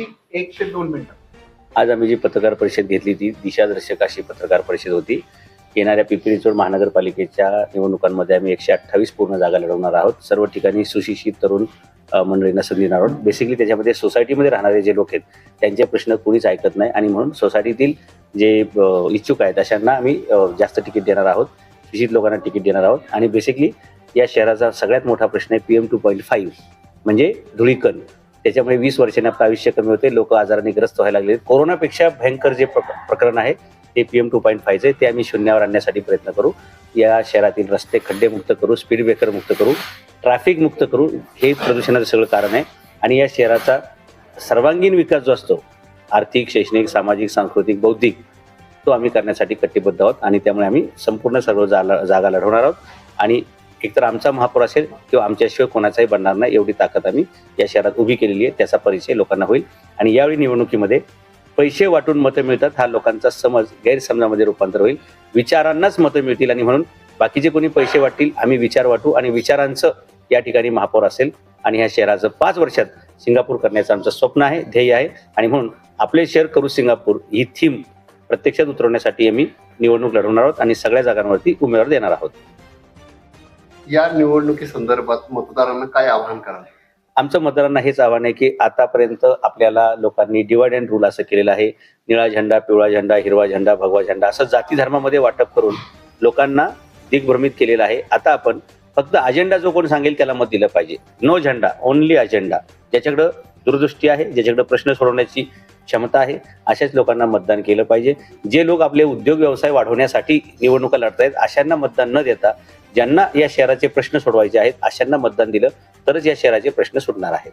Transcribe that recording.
एक ते दोन मिनिटं. आज आम्ही जी पत्रकार परिषद घेतली ती दिशादर्शक अशी पत्रकार परिषद होती. येणाऱ्या पिंपरी चिंचवड महानगरपालिकेच्या निवडणुकांमध्ये आम्ही एकशे अठ्ठावीस पूर्ण जागा लढवणार आहोत. सर्व ठिकाणी सुशिक्षित तरुण मंडळींना संधी देणार आहोत. बेसिकली त्याच्यामध्ये सोसायटीमध्ये राहणारे जे लोक आहेत त्यांचे प्रश्न कोणीच ऐकत नाही आणि म्हणून सोसायटीतील जे इच्छुक आहेत अशांना आम्ही जास्त तिकीट देणार आहोत. सुशिक्षित लोकांना तिकीट देणार आहोत. आणि बेसिकली या शहराचा सगळ्यात मोठा प्रश्न आहे P M two point five म्हणजे धुळीकण. त्याच्यामुळे वीस वर्षांनी आपलं आयुष्य कमी होते लोक आजाराने ग्रस्त व्हायला लागले कोरोनापेक्षा भयंकर जे प्रकरण आहे ते पी एम टू पॉईंट फायचे ते आम्ही शून्यावर आणण्यासाठी प्रयत्न करू. या शहरातील रस्ते खड्डे मुक्त करू स्पीड ब्रेकर मुक्त करू ट्रॅफिक मुक्त करू हे प्रदूषणाचं सगळं कारण आहे. आणि या शहराचा सर्वांगीण विकास जो असतो आर्थिक शैक्षणिक सामाजिक सांस्कृतिक बौद्धिक तो आम्ही करण्यासाठी कटिबद्ध आहोत. आणि त्यामुळे आम्ही संपूर्ण सर्व जाला- जागा लढवणार आहोत. आणि एकतर आमचा महापौर असेल किंवा आमच्याशिवाय कोणाचाही बनणार नाही एवढी ताकद आम्ही या शहरात उभी केलेली आहे. त्याचा परिचय लोकांना होईल. आणि यावेळी निवडणुकीमध्ये पैसे वाटून मतं मिळतात हा लोकांचा समज गैरसमजामध्ये रूपांतर होईल. विचारांनाच मतं मिळतील आणि म्हणून बाकीचे कोणी पैसे वाटतील आम्ही विचार वाटू आणि विचारांचं या ठिकाणी महापौर असेल आणि ह्या शहराचं पाच वर्षात सिंगापूर करण्याचं आमचं स्वप्न आहे ध्येय आहे. आणि म्हणून आपले शहर करू सिंगापूर ही थीम प्रत्यक्षात उतरवण्यासाठी आम्ही निवडणूक लढवणार आहोत आणि सगळ्या जागांवरती उमेदवार देणार आहोत. या निवडणुकी संदर्भात मतदारांना काय आवाहन कराल? आमचं मतदारांना हेच आव्हान आहे की आतापर्यंत आपल्याला लोकांनी डिवाइड अँड रूल असं केलेलं आहे. निळा झेंडा पिवळा झेंडा हिरवा झेंडा भगवा झेंडा असं जाती धर्मामध्ये वाटप करून लोकांना दिग्भ्रमित केलेलं आहे. आता आपण फक्त अजेंडा जो कोण सांगेल त्याला मत दिलं पाहिजे. नो झेंडा ओनली अजेंडा ज्याच्याकडं दूरदृष्टी आहे ज्याच्याकडे प्रश्न सोडवण्याची क्षमता आहे अशाच लोकांना मतदान केलं पाहिजे. जे लोक आपले उद्योग व्यवसाय वाढवण्यासाठी निवडणुका लढतायत अशांना मतदान न देता ज्यांना या शहराचे प्रश्न सोडवायचे आहेत अशांना मतदान दिलं तरच या शहराचे प्रश्न सुटणार आहेत.